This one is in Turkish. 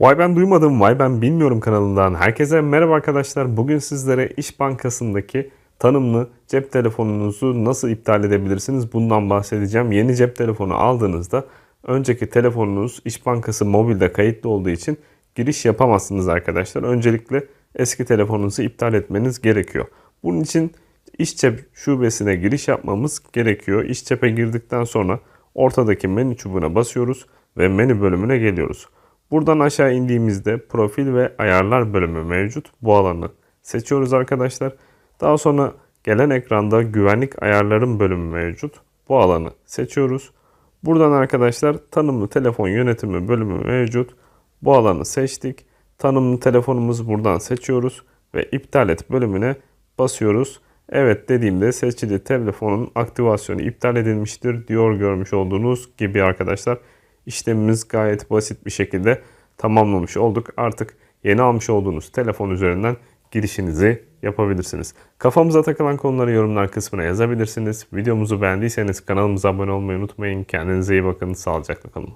Vay ben duymadım, vay ben bilmiyorum kanalından. Herkese merhaba arkadaşlar. Bugün sizlere İş Bankası'ndaki tanımlı cep telefonunuzu nasıl iptal edebilirsiniz bundan bahsedeceğim. Yeni cep telefonu aldığınızda önceki telefonunuz İş Bankası mobilde kayıtlı olduğu için giriş yapamazsınız arkadaşlar. Öncelikle eski telefonunuzu iptal etmeniz gerekiyor. Bunun için İşçep şubesine giriş yapmamız gerekiyor. İşçep'e girdikten sonra ortadaki menü çubuğuna basıyoruz ve menü bölümüne geliyoruz. Buradan aşağı indiğimizde profil ve ayarlar bölümü mevcut. Bu alanı seçiyoruz arkadaşlar. Daha sonra gelen ekranda güvenlik ayarların bölümü mevcut. Bu alanı seçiyoruz. Buradan arkadaşlar tanımlı telefon yönetimi bölümü mevcut. Bu alanı seçtik. Tanımlı telefonumuzu buradan seçiyoruz ve iptal et bölümüne basıyoruz. Evet dediğimde seçili telefonun aktivasyonu iptal edilmiştir diyor görmüş olduğunuz gibi arkadaşlar. İşlemimiz gayet basit bir şekilde tamamlamış olduk. Artık yeni almış olduğunuz telefon üzerinden girişinizi yapabilirsiniz. Kafamıza takılan konuları yorumlar kısmına yazabilirsiniz. Videomuzu beğendiyseniz kanalımıza abone olmayı unutmayın. Kendinize iyi bakın. Sağlıcakla kalın.